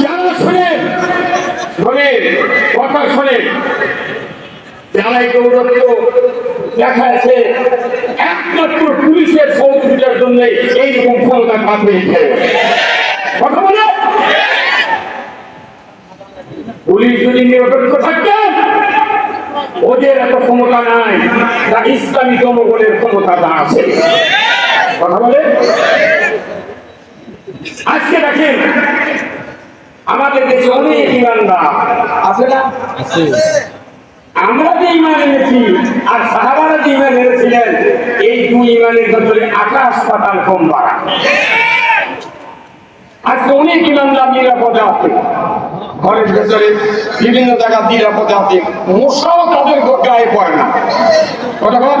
যারা শোনেন শোনেন কথা যারা এই দৌরত্ব দেখাচ্ছে একমাত্র পুলিশের জন্য এইরকম ক্ষমতা হয়েছে কথা বলে পুলিশ যদি নিরপেক্ষ ওদের এত ক্ষমতা নাই, তা ইসলামী জনগণের ক্ষমতা আছে। কথা বলে? আজকে দেখেন আমাদের দেশে অনেক ইমানদার। আছে না? আমরা যে ইমান এনেছি আর সাহাবারা যে ইমান এনেছিলেন এই দুই ইমানের ভেতরে আকাশ পাতাল কম বাড়া। আজকে অনেক ইমানদার নিরাপদে আছে। ঘরের ভেতরে বিভিন্ন জায়গা নিরাপদে আছে। মশাও তাদের গায়ে পড়ে না। কথা বল?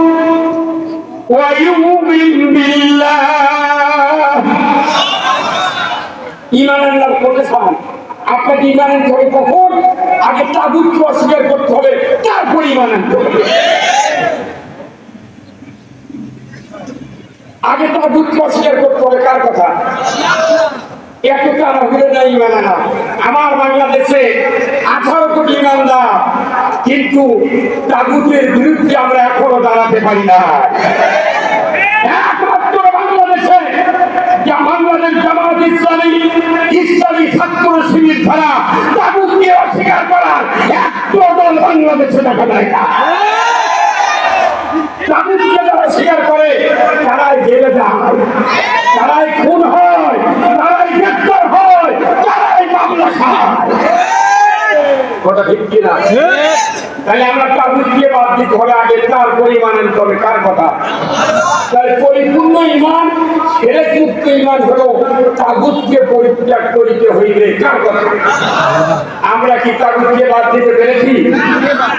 ويؤمن بالله ইমান আল্লাহর প্রতিষ্ঠান আপনাকে ইমান আনতে হবে কখন আগে তাগুতকে অস্বীকার করতে হবে তারপর ইমান আনতে হবে আগে তাগুতকে অস্বীকার করতে হবে কার কথা তারা হলে না ইমান আনা আমার বাংলাদেশে আঠারো কোটি ইমানদার কিন্তু তাগুতের বিরুদ্ধে আমরা এখনও দাঁড়াতে পারি না। একমাত্র বাংলাদেশে বাংলাদেশ জামাত ইসলামী ইসলামী ছাত্র শিবির ছাড়া তাগুতকে অস্বীকার করার একটু দল বাংলাদেশে দেখা যায় করে, তারাই জেলে যায়। কথা ঠিক কিনা তাহলে আমরা তাগুতকে বাদ দিতে হবে আগে তার পরিমাণ আনতে হবে কার কথা? তাহলে পরিপূর্ণ ইমান ছেড়ে যুক্ত ইমান হলো তাগুতকে পরিত্যাগ করিতে হইবে কার কথা? আমরা কি তাগুতকে বাদ দিতে পেরেছি?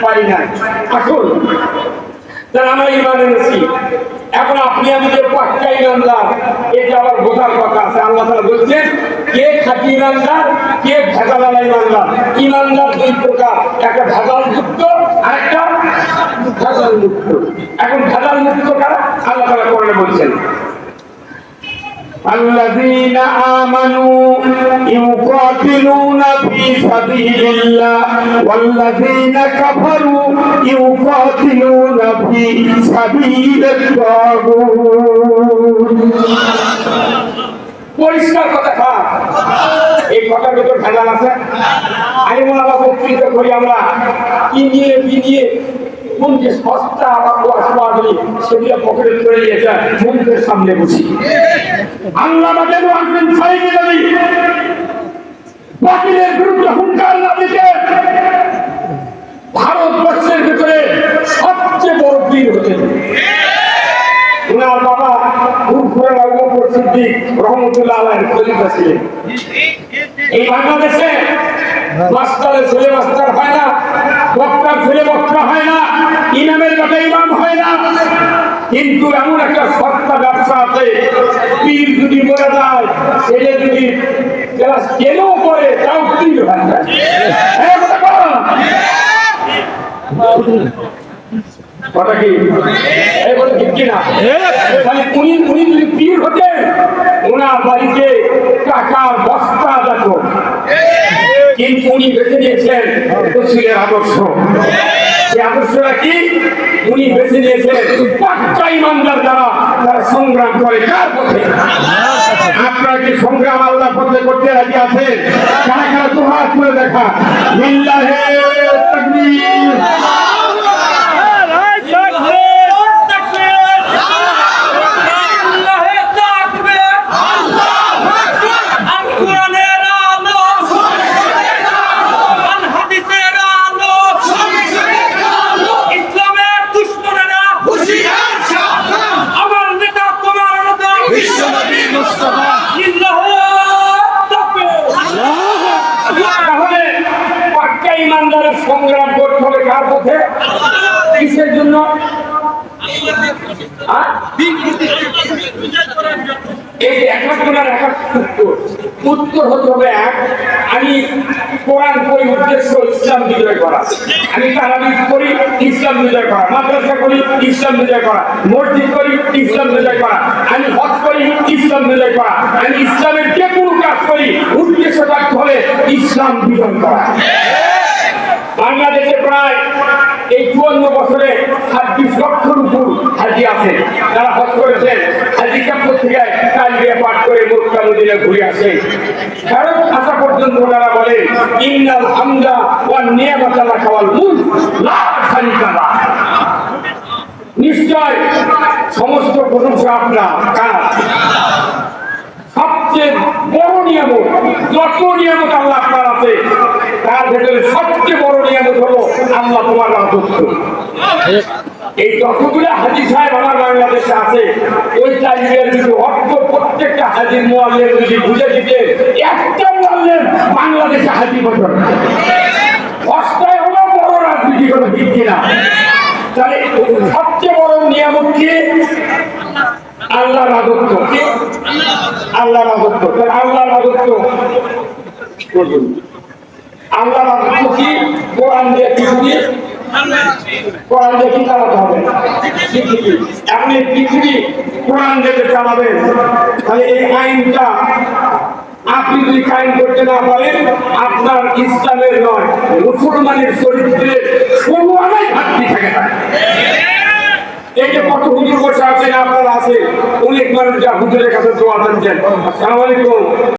পারি না আসুন। তাহলে আমরা এখন আপনি আমি যে পাক্কা ইমানদার এটা আবার বোঝার কথা আল্লাহ বলছেন, কে খাঁটি ইমানদার, কে ভেজাল ইমানদার? ইমানদার দুই প্রকার, একটা ভেজাল মুক্ত আর ভেজাল মুক্ত এখন ভেজাল মুক্ত কারা? আল্লাহ তাআলা কোরআনে বলছেন الذين آمنوا يقاتلون في سبيل الله والذين كفروا يقاتلون في سبيل الطاغوت পরিষ্কার কথা খা এই কথার ভেতর ভেজাল আছে আমি মনে হয় বক্তৃতা করি আমরা কিনিয়ে বিনিয়ে কোন যে সস্তা আসবাদি সেগুলো পকেটে চলে গিয়েছে মন্ত্রের সামনে বসি। আল্লাহ আমাদের আসবেন সাইকে যদি। বাতিলের বিরুদ্ধে হুঙ্কার না দিতে। ভারতবর্ষের ভিতরে সবচেয়ে বড় বীর হতেন। ওনার বাবা সিদ্দিক রহমতুল্লাহ আলাইহির খলিফা ছিলেন। এই বাংলাদেশে মাস্টারের ছেলে মাস্টার হয় না বক্তার ছেলে বক্তা হয় না, ইমামের বেটা ইমাম হয় না। কিন্তু এমন একটা সস্তা ব্যবসা আছে, পীর যদি মরে যায়, ছেলে যদি ক্লাস টেনও করে তাও পীর হয় না। এই কথা। কি? এই যদি পীর হতেন, ওনার বাড়িতে টাকার বস্তা উনি বেছে নিয়েছেন তফসিলের আদর্শ। সে আদর্শটা কি? উনি বেছে নিয়েছেন পাক্কা ইমানদার দ্বারা তারা সংগ্রাম করে কার পথে আপনারা কি সংগ্রাম আল্লাহ পথে করতে রাজি আছেন? দেখা? হ্যাঁ? উত্তর। হতে হবে এক, আমি কোরআন করি, উদ্দেশ্য ইসলাম বিজয় করা। আমি তারাবিদ করি, ইসলাম বিজয় করা। মাদ্রাসা করি, ইসলাম বিজয় করা। মসজিদ করি, ইসলাম বিজয় করা। আমি হজ করি, ইসলাম বিজয় করা। আমি ইসলাম বিজয় করা। বাংলাদেশে প্রায় এই চুয়ান্ন বছরে ছাব্বিশ লক্ষর উপর হাজি আছে। তারা হজ করেছেন, হাজি ক্যাম্প থেকে কালবিয়া পাঠ করে মক্কা মদিনা ঘুরে আসে। ফেরত আসা পর্যন্ত ওনারা বলে, ইন্নাল হামদা ওয়ান নিয়ামাতাল্লাহ খাওয়াল মুল লা লাহ। নিশ্চয় সমস্ত প্রশংসা আপনার, কার? সবচেয়ে নিয়ামত, যত নিয়ামত আল্লাহ আপনার আছে, তার ভেতরে সবচেয়ে বড় নিয়ামত হলো আল্লাহ তোমার রাজত্ব। এই যতগুলো হাজি সাহেব আমার বাংলাদেশে আছে, ওই তালিমের যদি অর্থ প্রত্যেকটা হাজির মোয়াল্লের যদি বুঝে দিতে, একটা মোয়াল্লের বাংলাদেশে হাজি বছর অষ্টায় হলো বড় রাজনীতি হলো ঠিক কিনা তাহলে সবচেয়ে বড় নিয়ামত কি? আল্লাহ রাজত্ব। আল্লাহ রাজত্ব। আল্লাহ রাজত্ব। আল্লাহ রাজত্ব কি? কোরআন দিয়ে পৃথিবী কোরআন দিয়ে কি চালাতে হবে? পৃথিবী এই পৃথিবী কোরআন দিয়ে চালাবেন। তাহলে এই আইনটা আপনি যদি কায়েম করতে না পারেন, আপনার ইসলামের নয়, মুসলমানের চরিত্রে কোনো আনাই ঘাটতি থাকে না যে কত হুজুর বসে আছেন, আপনারা আছে অনেক মানুষ যা হুজুরের কাছে দোয়া দিচ্ছেন আসসালামু আলাইকুম।